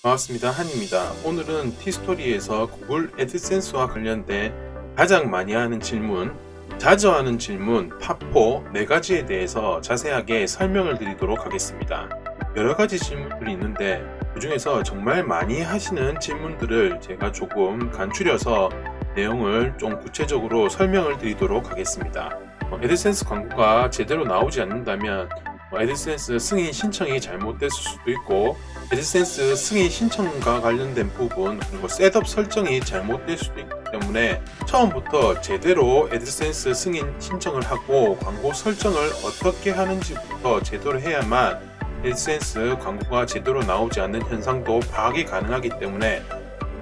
반갑습니다. 한입니다. 오늘은 티스토리에서 구글 애드센스와 관련된 가장 많이 하는 질문, 자주 하는 질문, 탑4 4가지에 대해서 자세하게 설명을 드리도록 하겠습니다. 여러 가지 질문들이 있는데 그 중에서 정말 많이 하시는 질문들을 제가 조금 간추려서 내용을 좀 구체적으로 설명을 드리도록 하겠습니다. 어, 애드센스 광고가 제대로 나오지 않는다면 어, 애드센스 승인 신청이 잘못됐을 수도 있고 애드센스 승인 신청과 관련된 부분 그리고 셋업 설정이 잘못될 수도 있기 때문에 처음부터 제대로 애드센스 승인 신청을 하고 광고 설정을 어떻게 하는지부터 제대로 해야만 애드센스 광고가 제대로 나오지 않는 현상도 파악이 가능하기 때문에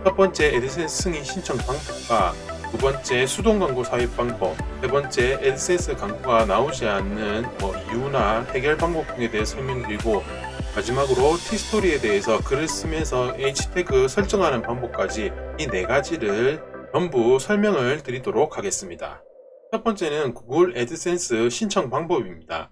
첫 번째 애드센스 승인 신청 방법과 두 번째 수동 광고 삽입 방법, 세 번째 애드센스 광고가 나오지 않는 뭐 이유나 해결 방법 등에 대해 설명드리고 마지막으로 티스토리에 대해서 글을 쓰면서 H태그 설정하는 방법까지 이 네 가지를 전부 설명을 드리도록 하겠습니다. 첫 번째는 구글 애드센스 신청 방법입니다.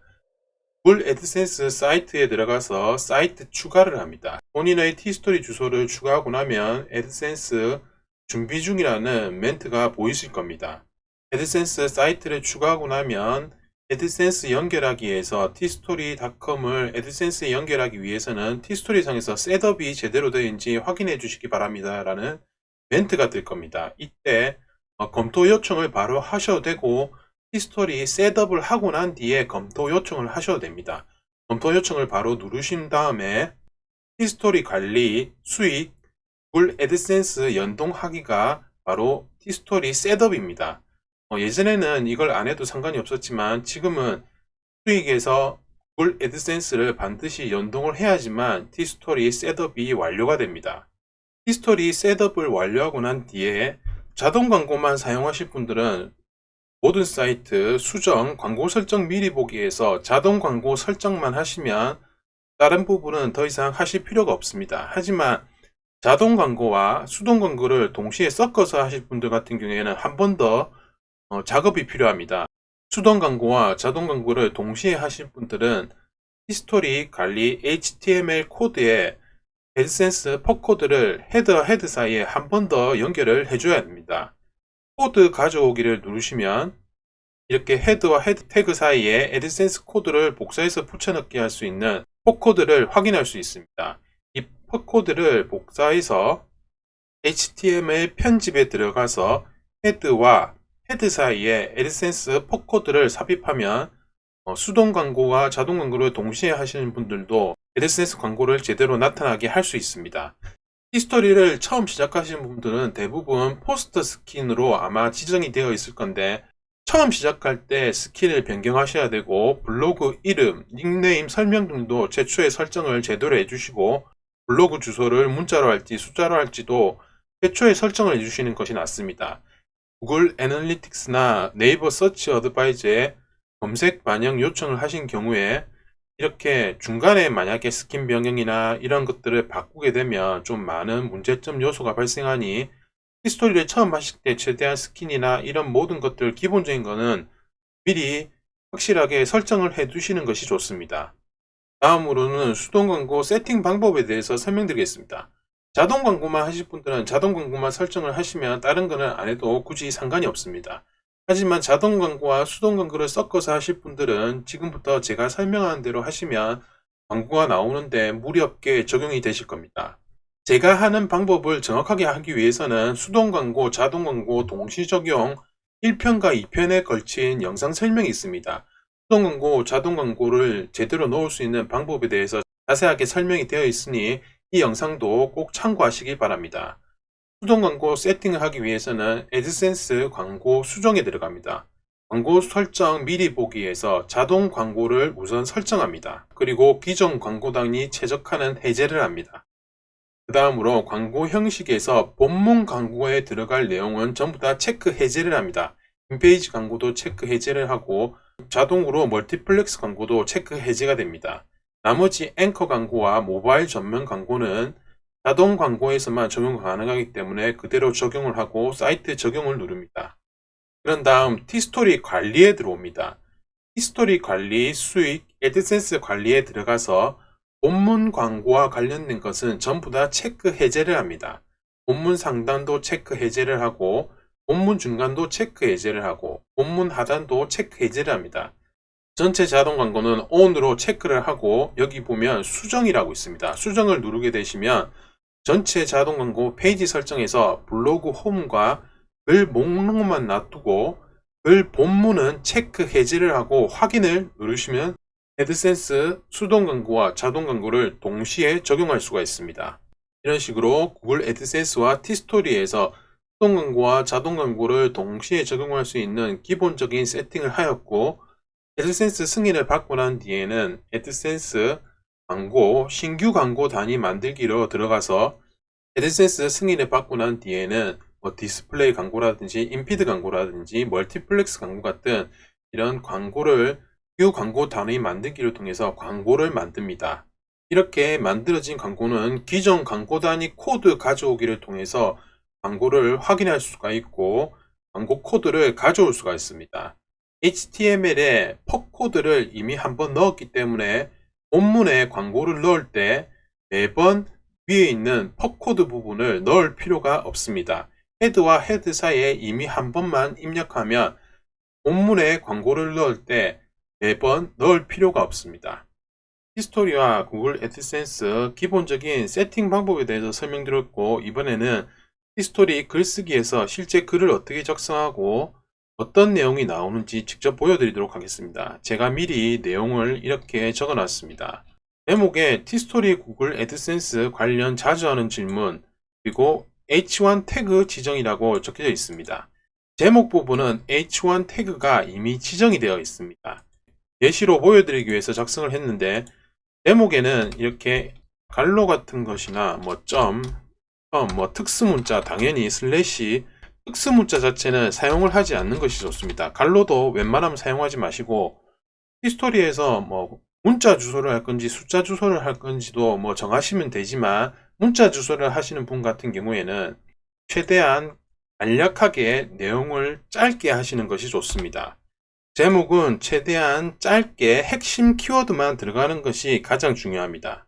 구글 애드센스 사이트에 들어가서 사이트 추가를 합니다. 본인의 티스토리 주소를 추가하고 나면 애드센스 준비 중이라는 멘트가 보이실 겁니다. 애드센스 사이트를 추가하고 나면 애드센스 연결하기에서 티스토리닷컴을 애드센스에 연결하기 위해서는 티스토리상에서 셋업이 제대로 되는지 확인해 주시기 바랍니다. 라는 멘트가 뜰 겁니다. 이때 어, 검토 요청을 바로 하셔도 되고 티스토리 셋업을 하고 난 뒤에 검토 요청을 하셔도 됩니다. 검토 요청을 바로 누르신 다음에 티스토리 관리, 수익, 구글 애드센스 연동하기가 바로 티스토리 셋업입니다. 어, 예전에는 이걸 안 해도 상관이 없었지만 지금은 수익에서 구글 애드센스를 반드시 연동을 해야지만 티스토리 셋업이 완료가 됩니다. 티스토리 셋업을 완료하고 난 뒤에 자동 광고만 사용하실 분들은 모든 사이트 수정 광고 설정 미리 보기에서 자동 광고 설정만 하시면 다른 부분은 더 이상 하실 필요가 없습니다. 하지만 자동 광고와 수동 광고를 동시에 섞어서 하실 분들 같은 경우에는 한 번더 어, 작업이 필요합니다. 수동 광고와 자동 광고를 동시에 하실 분들은 히스토리 관리 HTML 코드에 애드센스 퍼코드를 헤드와 헤드 사이에 한 번 더 연결을 해줘야 합니다. 코드 가져오기를 누르시면 이렇게 헤드와 헤드 태그 사이에 애드센스 코드를 복사해서 붙여넣기 할 수 있는 퍼코드를 확인할 수 있습니다. 이 퍼코드를 복사해서 HTML 편집에 들어가서 헤드와 헤드 사이에 애드센스 퍼코드를 삽입하면 어, 수동 광고와 자동 광고를 동시에 하시는 분들도 애드센스 광고를 제대로 나타나게 할 수 있습니다. 히스토리를 처음 시작하시는 분들은 대부분 포스터 스킨으로 아마 지정이 되어 있을 건데 처음 시작할 때 스킨을 변경하셔야 되고 블로그 이름, 닉네임 설명 등도 최초에 설정을 제대로 해주시고 블로그 주소를 문자로 할지 숫자로 할지도 최초에 설정을 해주시는 것이 낫습니다. 구글 애널리틱스나 네이버 서치 어드바이저에 검색 반영 요청을 하신 경우에 이렇게 중간에 만약에 스킨 변경이나 이런 것들을 바꾸게 되면 좀 많은 문제점 요소가 발생하니 히스토리를 처음 하실 때 최대한 스킨이나 이런 모든 것들 기본적인 거는 미리 확실하게 설정을 해 두시는 것이 좋습니다. 다음으로는 수동 광고 세팅 방법에 대해서 설명드리겠습니다. 자동 광고만 하실 분들은 자동 광고만 설정을 하시면 다른 거는 안 해도 굳이 상관이 없습니다. 하지만 자동 광고와 수동 광고를 섞어서 하실 분들은 지금부터 제가 설명한 대로 하시면 광고가 나오는데 무리 없게 적용이 되실 겁니다. 제가 하는 방법을 정확하게 하기 위해서는 수동 광고, 자동 광고 동시 적용 1편과 2편에 걸친 영상 설명이 있습니다. 수동 광고, 자동 광고를 제대로 넣을 수 있는 방법에 대해서 자세하게 설명이 되어 있으니 이 영상도 꼭 참고하시기 바랍니다. 수동 광고 세팅을 하기 위해서는 애드센스 광고 수정에 들어갑니다. 광고 설정 미리 보기에서 자동 광고를 우선 설정합니다. 그리고 기존 광고당이 최적화는 해제를 합니다. 그 다음으로 광고 형식에서 본문 광고에 들어갈 내용은 전부 다 체크 해제를 합니다. 인페이지 광고도 체크 해제를 하고 자동으로 멀티플렉스 광고도 체크 해제가 됩니다. 나머지 앵커 광고와 모바일 전면 광고는 자동 광고에서만 적용 가능하기 때문에 그대로 적용을 하고 사이트 적용을 누릅니다. 그런 다음 티스토리 관리에 들어옵니다. 티스토리 관리, 수익, 애드센스 관리에 들어가서 본문 광고와 관련된 것은 전부 다 체크 해제를 합니다. 본문 상단도 체크 해제를 하고 본문 중간도 체크 해제를 하고 본문 하단도 체크 해제를 합니다. 전체 자동 광고는 ON으로 체크를 하고 여기 보면 수정이라고 있습니다. 수정을 누르게 되시면 전체 자동 광고 페이지 설정에서 블로그 홈과 글 목록만 놔두고 글 본문은 체크 해제를 하고 확인을 누르시면 헤드센스 수동 광고와 자동 광고를 동시에 적용할 수가 있습니다. 이런 식으로 구글 애드센스와 티스토리에서 수동 광고와 자동 광고를 동시에 적용할 수 있는 기본적인 세팅을 하였고 애드센스 승인을 받고 난 뒤에는 애드센스 광고 신규 광고 단위 만들기로 들어가서 애드센스 승인을 받고 난 뒤에는 뭐 디스플레이 광고라든지 인피드 광고라든지 멀티플렉스 광고 같은 이런 광고를 이 광고 단위 만들기를 통해서 광고를 만듭니다. 이렇게 만들어진 광고는 기존 광고 단위 코드 가져오기를 통해서 광고를 확인할 수가 있고 광고 코드를 가져올 수가 있습니다. HTML에 퍽 코드를 이미 한번 넣었기 때문에 본문에 광고를 넣을 때 매번 위에 있는 퍽 코드 부분을 넣을 필요가 없습니다. 헤드와 헤드 사이에 이미 한 번만 입력하면 본문에 광고를 넣을 때 매번 넣을 필요가 없습니다. 히스토리와 구글 애드센스 기본적인 세팅 방법에 대해서 설명드렸고 이번에는 히스토리 글쓰기에서 실제 글을 어떻게 작성하고 어떤 내용이 나오는지 직접 보여드리도록 하겠습니다. 제가 미리 내용을 이렇게 적어놨습니다. 제목에 티스토리 구글 애드센스 관련 자주 하는 질문 그리고 H1 태그 지정이라고 적혀져 있습니다. 제목 부분은 H1 태그가 이미 지정이 되어 있습니다. 예시로 보여드리기 위해서 작성을 했는데 제목에는 이렇게 갈로 같은 것이나 뭐 점, 점, 뭐 특수문자 당연히 슬래시 특수문자 자체는 사용을 하지 않는 것이 좋습니다. 갈로도 웬만하면 사용하지 마시고 히스토리에서 뭐 문자 주소를 할 건지 숫자 주소를 할 건지도 뭐 정하시면 되지만 문자 주소를 하시는 분 같은 경우에는 최대한 간략하게 내용을 짧게 하시는 것이 좋습니다. 제목은 최대한 짧게 핵심 키워드만 들어가는 것이 가장 중요합니다.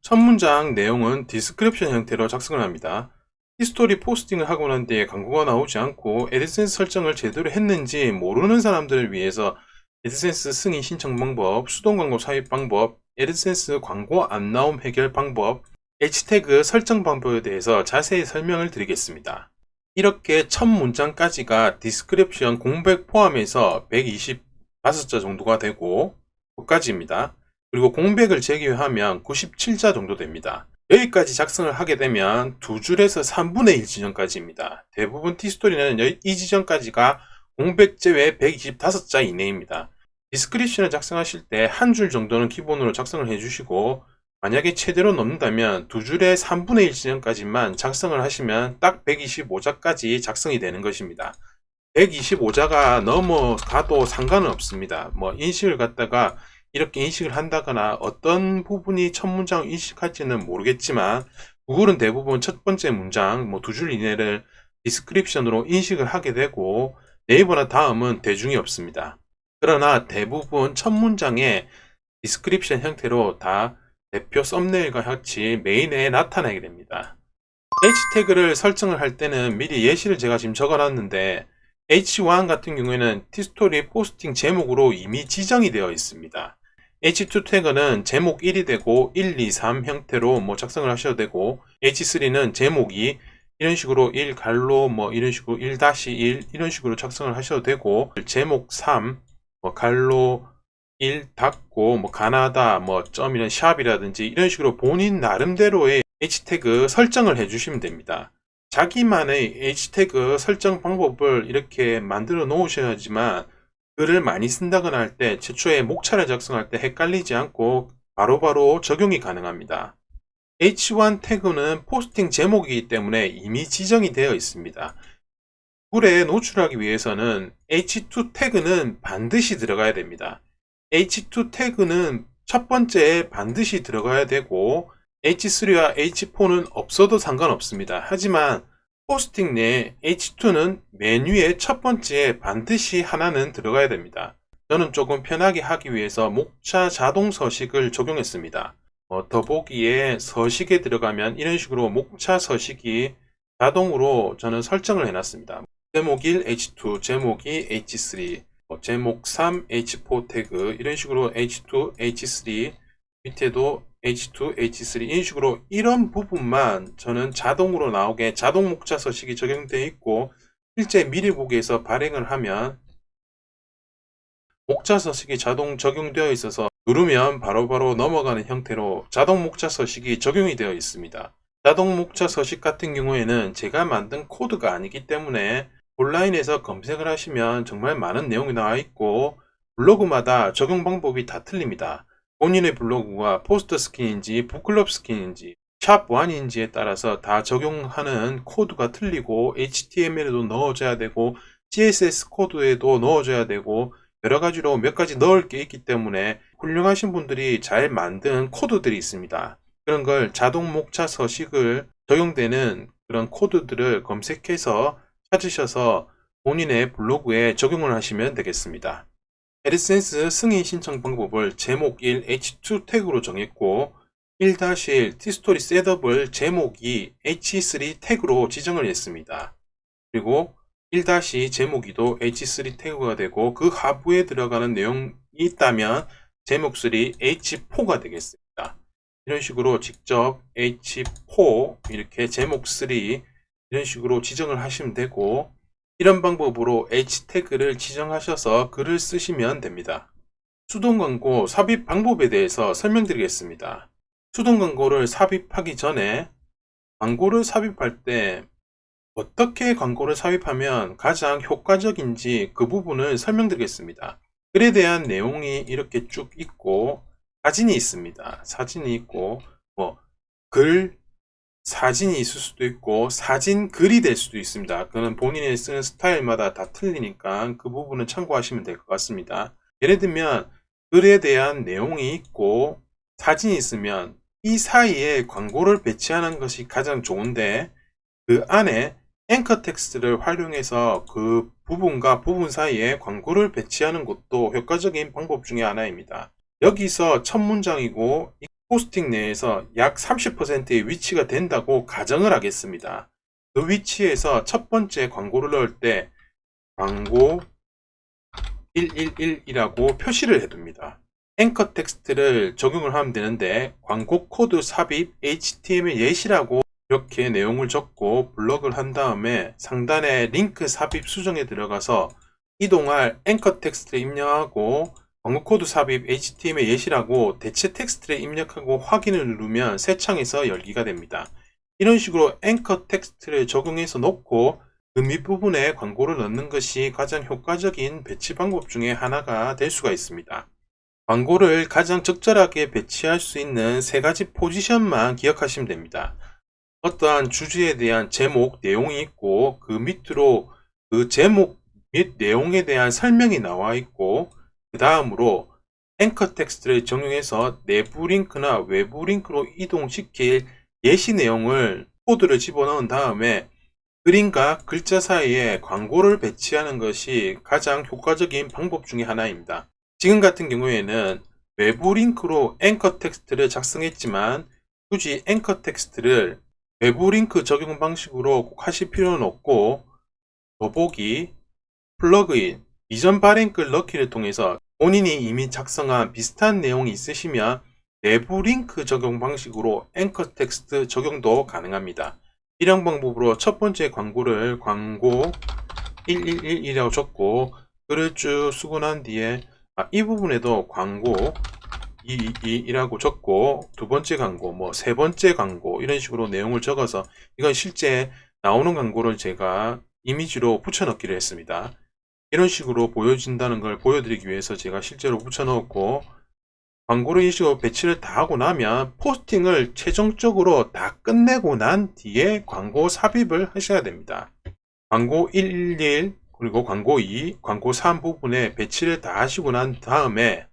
첫 문장 내용은 디스크립션 형태로 작성을 합니다. 히스토리 포스팅을 하고 난 뒤에 광고가 나오지 않고 에드센스 설정을 제대로 했는지 모르는 사람들을 위해서 에드센스 승인 신청 방법, 수동 광고 삽입 방법, 에드센스 광고 안 나옴 해결 방법, H태그 설정 방법에 대해서 자세히 설명을 드리겠습니다. 이렇게 첫 문장까지가 디스크립션 공백 포함해서 125자 정도가 되고 끝까지입니다. 그리고 공백을 제외하면 97자 정도 됩니다. 여기까지 작성을 하게 되면 두 줄에서 3분의 1 지점까지입니다. 대부분 티스토리는 이 지점까지가 공백 제외 125자 이내입니다. 디스크립션을 작성하실 때 한 줄 정도는 기본으로 작성을 해주시고 만약에 최대로 넘는다면 두 줄의 3분의 1 지점까지만 작성을 하시면 딱 125자까지 작성이 되는 것입니다. 125자가 넘어가도 상관은 없습니다. 뭐 인식을 갖다가 이렇게 인식을 한다거나 어떤 부분이 첫 문장 인식할지는 모르겠지만 구글은 대부분 첫 번째 문장 뭐 두 줄 이내를 디스크립션으로 인식을 하게 되고 네이버나 다음은 대중이 없습니다. 그러나 대부분 첫 문장에 디스크립션 형태로 다 대표 썸네일과 같이 메인에 나타나게 됩니다. H 태그를 설정을 할 때는 미리 예시를 제가 지금 적어놨는데 H1 같은 경우에는 티스토리 포스팅 제목으로 이미 지정이 되어 있습니다. H2 태그는 제목 1이 되고 1, 2, 3 형태로 뭐 작성을 하셔도 되고 H3는 제목이 이런 식으로 1 갈로 뭐 이런 식으로 1-1 이런 식으로 작성을 하셔도 되고 제목 3 뭐 갈로 1 닫고 뭐 가나다 뭐 점이나 샵이라든지 이런 식으로 본인 나름대로의 H 태그 설정을 해 주시면 됩니다. 자기만의 H 태그 설정 방법을 이렇게 만들어 놓으셔야지만 글을 많이 쓴다거나 할 때 최초에 목차를 작성할 때 헷갈리지 않고 바로바로 적용이 가능합니다. H1 태그는 포스팅 제목이기 때문에 이미 지정이 되어 있습니다. 글에 노출하기 위해서는 H2 태그는 반드시 들어가야 됩니다. H2 태그는 첫 번째에 반드시 들어가야 되고 H3와 H4는 없어도 상관없습니다. 하지만 포스팅 내 H2는 메뉴의 첫 번째에 반드시 하나는 들어가야 됩니다. 저는 조금 편하게 하기 위해서 목차 자동 서식을 적용했습니다. 어, 더보기에 서식에 들어가면 이런 식으로 목차 서식이 자동으로 저는 설정을 해놨습니다. 제목 1 H2, 제목 2 H3, 뭐 제목 3 H4 태그 이런 식으로 H2, H3 밑에도 H2, H3 이런 식으로 이런 부분만 저는 자동으로 나오게 자동 목차 서식이 적용되어 있고 실제 미리 보기에서 발행을 하면 목차 서식이 자동 적용되어 있어서 누르면 바로 바로 넘어가는 형태로 자동 목차 서식이 적용이 되어 있습니다. 자동 목차 서식 같은 경우에는 제가 만든 코드가 아니기 때문에 온라인에서 검색을 하시면 정말 많은 내용이 나와 있고 블로그마다 적용 방법이 다 틀립니다. 본인의 블로그가 포스터 스킨인지 북클럽 스킨인지 샵 1인지에 따라서 다 적용하는 코드가 틀리고 HTML에도 넣어줘야 되고 CSS 코드에도 넣어줘야 되고 여러 가지로 몇 가지 넣을 게 있기 때문에 훌륭하신 분들이 잘 만든 코드들이 있습니다. 그런 걸 자동 목차 서식을 적용되는 그런 코드들을 검색해서 찾으셔서 본인의 블로그에 적용을 하시면 되겠습니다. 에드센스 승인 신청 방법을 제목 1 H2 태그로 정했고 1-1 티스토리 셋업을 제목 2 H3 태그로 지정을 했습니다. 그리고 1- 제목 2도 H3 태그가 되고 그 하부에 들어가는 내용이 있다면 제목 3 H4가 되겠습니다. 이런 식으로 직접 H4 이렇게 제목 3 이런 식으로 지정을 하시면 되고 이런 방법으로 H 태그를 지정하셔서 글을 쓰시면 됩니다. 수동 광고 삽입 방법에 대해서 설명드리겠습니다. 수동 광고를 삽입하기 전에 광고를 삽입할 때 어떻게 광고를 삽입하면 가장 효과적인지 그 부분을 설명드리겠습니다. 글에 대한 내용이 이렇게 쭉 있고 사진이 있습니다. 사진이 있고 뭐 글, 사진이 있을 수도 있고 사진 글이 될 수도 있습니다. 그는 본인이 쓰는 스타일마다 다 틀리니까 그 부분은 참고하시면 될 것 같습니다. 예를 들면 글에 대한 내용이 있고 사진이 있으면 이 사이에 광고를 배치하는 것이 가장 좋은데 그 안에 앵커 텍스트를 활용해서 그 부분과 부분 사이에 광고를 배치하는 것도 효과적인 방법 중에 하나입니다. 여기서 첫 문장이고 이 포스팅 내에서 약 30%의 위치가 된다고 가정을 하겠습니다. 그 위치에서 첫 번째 광고를 넣을 때 광고 111이라고 표시를 해둡니다. 앵커 텍스트를 적용을 하면 되는데 광고 코드 삽입 HTML 예시라고 이렇게 내용을 적고 블럭을 한 다음에 상단에 링크 삽입 수정에 들어가서 이동할 앵커 텍스트를 입력하고 광고 코드 삽입 HTML 예시라고 대체 텍스트를 입력하고 확인을 누르면 새 창에서 열기가 됩니다. 이런 식으로 앵커 텍스트를 적용해서 놓고 그 밑부분에 광고를 넣는 것이 가장 효과적인 배치 방법 중에 하나가 될 수가 있습니다. 광고를 가장 적절하게 배치할 수 있는 세 가지 포지션만 기억하시면 됩니다. 어떠한 주제에 대한 제목, 내용이 있고 그 밑으로 그 제목 및 내용에 대한 설명이 나와 있고 그 다음으로 앵커 텍스트를 적용해서 내부 링크나 외부 링크로 이동시킬 예시 내용을 코드를 집어넣은 다음에 그림과 글자 사이에 광고를 배치하는 것이 가장 효과적인 방법 중에 하나입니다. 지금 같은 경우에는 외부 링크로 앵커 텍스트를 작성했지만 굳이 앵커 텍스트를 외부 링크 적용 방식으로 꼭 하실 필요는 없고 더보기, 플러그인, 이전 발행글 넣기를 통해서 본인이 이미 작성한 비슷한 내용이 있으시면 내부 링크 적용 방식으로 앵커 텍스트 적용도 가능합니다. 이런 방법으로 첫 번째 광고를 광고 111이라고 적고 글을 쭉 쓰고 난 뒤에 아, 이 부분에도 광고 222이라고 적고 두 번째 광고 뭐 세 번째 광고 이런 식으로 내용을 적어서 이건 실제 나오는 광고를 제가 이미지로 붙여 넣기를 했습니다. 이런 식으로 보여진다는 걸 보여드리기 위해서 제가 실제로 붙여 넣었고 광고를 이 식으로 배치를 다 하고 나면 포스팅을 최종적으로 다 끝내고 난 뒤에 광고 삽입을 하셔야 됩니다. 광고 111 그리고 광고 2, 광고 3 부분에 배치를 다 하시고 난 다음에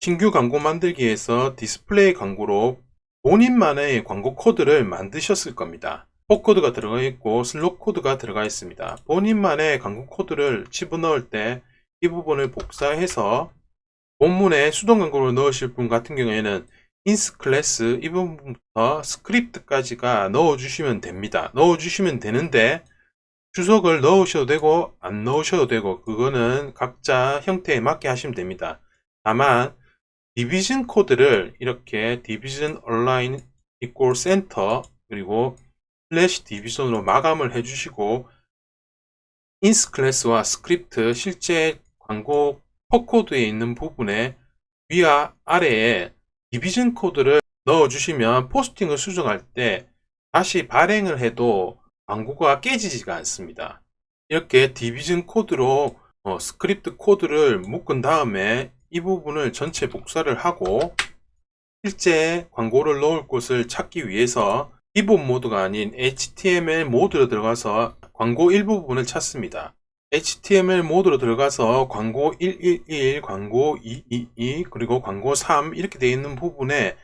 신규 광고 만들기에서 디스플레이 광고로 본인만의 광고 코드를 만드셨을 겁니다. 포코드가 들어가 있고 슬롯 코드가 들어가 있습니다. 본인만의 광고 코드를 집어넣을 때 이 부분을 복사해서 본문에 수동 광고를 넣으실 분 같은 경우에는 인스 클래스 이 부분부터 스크립트까지가 넣어주시면 됩니다. 넣어주시면 되는데 주석을 넣으셔도 되고 안 넣으셔도 되고 그거는 각자 형태에 맞게 하시면 됩니다. 다만 디비전 코드를 이렇게 디비전 얼라인 이꼴 센터 그리고 슬래시 디비전으로 마감을 해주시고 인스 클래스와 스크립트 실제 광고 퍼코드에 있는 부분에 위와 아래에 디비전 코드를 넣어주시면 포스팅을 수정할 때 다시 발행을 해도 광고가 깨지지가 않습니다. 이렇게 디비전 코드로 어, 스크립트 코드를 묶은 다음에 이 부분을 전체 복사를 하고 실제 광고를 넣을 곳을 찾기 위해서 기본 모드가 아닌 HTML 모드로 들어가서 광고 일부분을 찾습니다. HTML 모드로 들어가서 광고 111, 광고 222, 그리고 광고 3 이렇게 되어 있는 부분에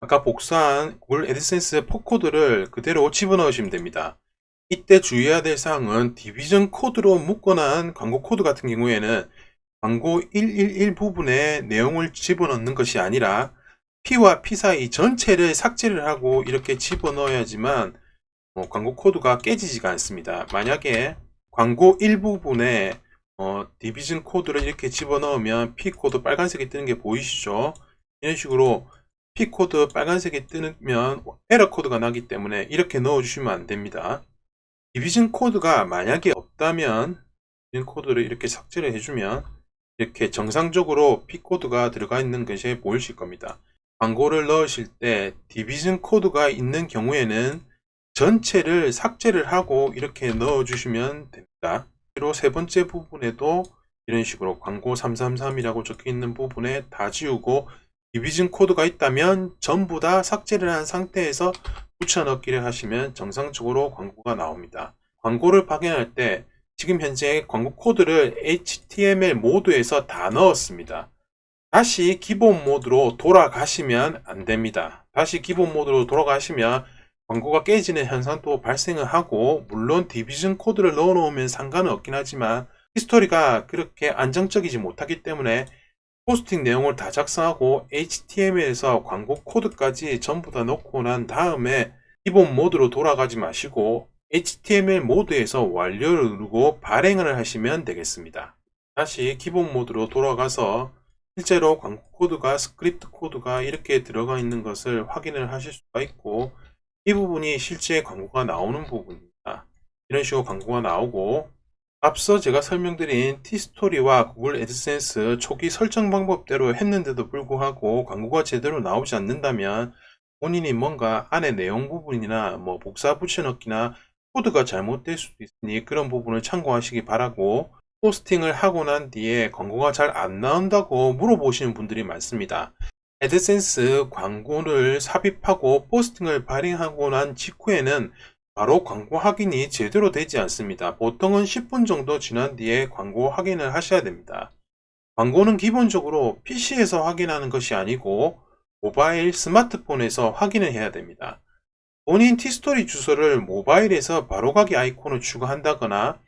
아까 복사한 구글 애드센스 포코드를 그대로 집어넣으시면 됩니다. 이때 주의해야 될 사항은 디비전 코드로 묶어놓은 광고 코드 같은 경우에는 광고 111 부분에 내용을 집어넣는 것이 아니라 P와 P 사이 전체를 삭제를 하고 이렇게 집어넣어야지만 어, 광고 코드가 깨지지가 않습니다. 만약에 광고 일부분에 어, 디비전 코드를 이렇게 집어넣으면 P 코드 빨간색이 뜨는 게 보이시죠? 이런 식으로 P 코드 빨간색이 뜨면 에러 코드가 나기 때문에 이렇게 넣어주시면 안 됩니다. 디비전 코드가 만약에 없다면 디비전 코드를 이렇게 삭제를 해주면 이렇게 정상적으로 P 코드가 들어가 있는 것이 보이실 겁니다. 광고를 넣으실 때 디비전 코드가 있는 경우에는 전체를 삭제를 하고 이렇게 넣어 주시면 됩니다. 그리고 세 번째 부분에도 이런 식으로 광고 333이라고 적혀 있는 부분에 다 지우고 디비전 코드가 있다면 전부 다 삭제를 한 상태에서 붙여넣기를 하시면 정상적으로 광고가 나옵니다. 광고를 확인할 때 지금 현재 광고 코드를 HTML 모드에서 다 넣었습니다. 다시 기본 모드로 돌아가시면 안 됩니다. 다시 기본 모드로 돌아가시면 광고가 깨지는 현상도 발생을 하고 물론 디비전 코드를 넣어 놓으면 상관은 없긴 하지만 히스토리가 그렇게 안정적이지 못하기 때문에 포스팅 내용을 다 작성하고 HTML에서 광고 코드까지 전부 다 넣고 난 다음에 기본 모드로 돌아가지 마시고 HTML 모드에서 완료를 누르고 발행을 하시면 되겠습니다. 다시 기본 모드로 돌아가서 실제로 광고 코드가 스크립트 코드가 이렇게 들어가 있는 것을 확인을 하실 수가 있고 이 부분이 실제 광고가 나오는 부분입니다. 이런 식으로 광고가 나오고 앞서 제가 설명드린 티스토리와 구글 애드센스 초기 설정 방법대로 했는데도 불구하고 광고가 제대로 나오지 않는다면 본인이 뭔가 안에 내용 부분이나 뭐 복사 붙여넣기나 코드가 잘못될 수도 있으니 그런 부분을 참고하시기 바라고 포스팅을 하고 난 뒤에 광고가 잘 안 나온다고 물어보시는 분들이 많습니다. 애드센스 광고를 삽입하고 포스팅을 발행하고 난 직후에는 바로 광고 확인이 제대로 되지 않습니다. 보통은 10분 정도 지난 뒤에 광고 확인을 하셔야 됩니다. 광고는 기본적으로 PC에서 확인하는 것이 아니고 모바일 스마트폰에서 확인을 해야 됩니다. 본인 티스토리 주소를 모바일에서 바로가기 아이콘을 추가한다거나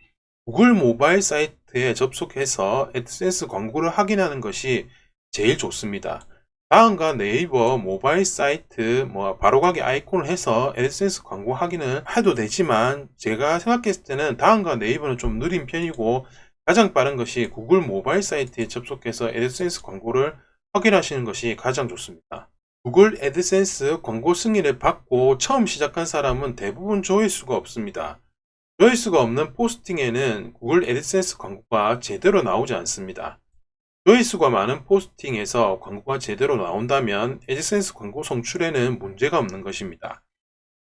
구글 모바일 사이트에 접속해서 애드센스 광고를 확인하는 것이 제일 좋습니다. 다음과 네이버 모바일 사이트 뭐 바로가기 아이콘을 해서 애드센스 광고 확인을 해도 되지만 제가 생각했을 때는 다음과 네이버는 좀 느린 편이고 가장 빠른 것이 구글 모바일 사이트에 접속해서 애드센스 광고를 확인하시는 것이 가장 좋습니다. 구글 애드센스 광고 승인을 받고 처음 시작한 사람은 대부분 조회수가 없습니다. 조회수가 없는 포스팅에는 구글 애드센스 광고가 제대로 나오지 않습니다. 조회수가 많은 포스팅에서 광고가 제대로 나온다면 애드센스 광고 송출에는 문제가 없는 것입니다.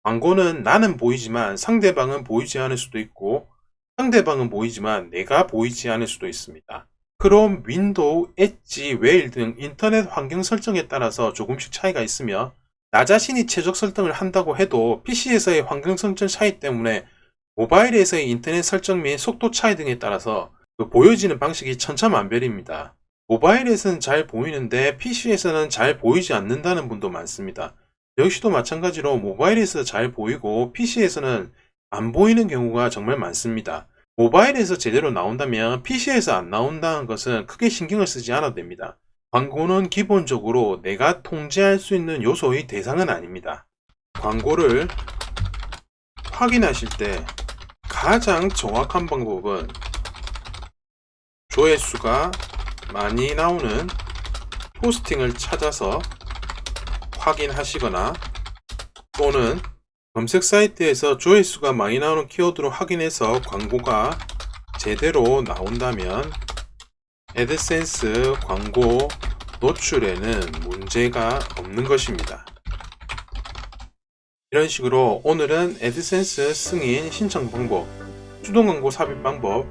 광고는 나는 보이지만 상대방은 보이지 않을 수도 있고 상대방은 보이지만 내가 보이지 않을 수도 있습니다. 크롬, 윈도우, 엣지, 웨일 등 인터넷 환경 설정에 따라서 조금씩 차이가 있으며 나 자신이 최적 설정을 한다고 해도 PC에서의 환경 설정 차이 때문에 모바일에서의 인터넷 설정 및 속도 차이 등에 따라서 그 보여지는 방식이 천차만별입니다. 모바일에서는 잘 보이는데 PC에서는 잘 보이지 않는다는 분도 많습니다. 역시도 마찬가지로 모바일에서 잘 보이고 PC에서는 안 보이는 경우가 정말 많습니다. 모바일에서 제대로 나온다면 PC에서 안 나온다는 것은 크게 신경을 쓰지 않아도 됩니다. 광고는 기본적으로 내가 통제할 수 있는 요소의 대상은 아닙니다. 광고를 확인하실 때 가장 정확한 방법은 조회수가 많이 나오는 포스팅을 찾아서 확인하시거나 또는 검색 사이트에서 조회수가 많이 나오는 키워드로 확인해서 광고가 제대로 나온다면 애드센스 광고 노출에는 문제가 없는 것입니다. 이런 식으로 오늘은 애드센스 승인 신청 방법, 수동 광고 삽입 방법,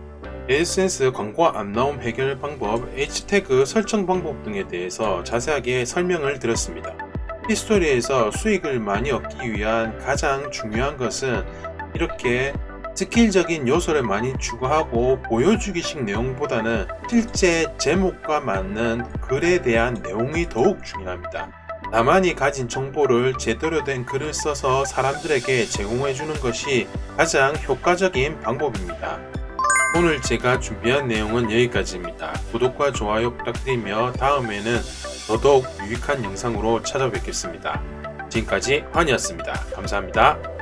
애드센스 광고가 안 나옴 해결 방법, H태그 설정 방법 등에 대해서 자세하게 설명을 드렸습니다. 히스토리에서 수익을 많이 얻기 위한 가장 중요한 것은 이렇게 스킬적인 요소를 많이 추가하고 보여주기식 내용보다는 실제 제목과 맞는 글에 대한 내용이 더욱 중요합니다. 나만이 가진 정보를 제대로 된 글을 써서 사람들에게 제공해 주는 것이 가장 효과적인 방법입니다. 오늘 제가 준비한 내용은 여기까지입니다. 구독과 좋아요 부탁드리며 다음에는 더더욱 유익한 영상으로 찾아뵙겠습니다. 지금까지 환이었습니다. 감사합니다.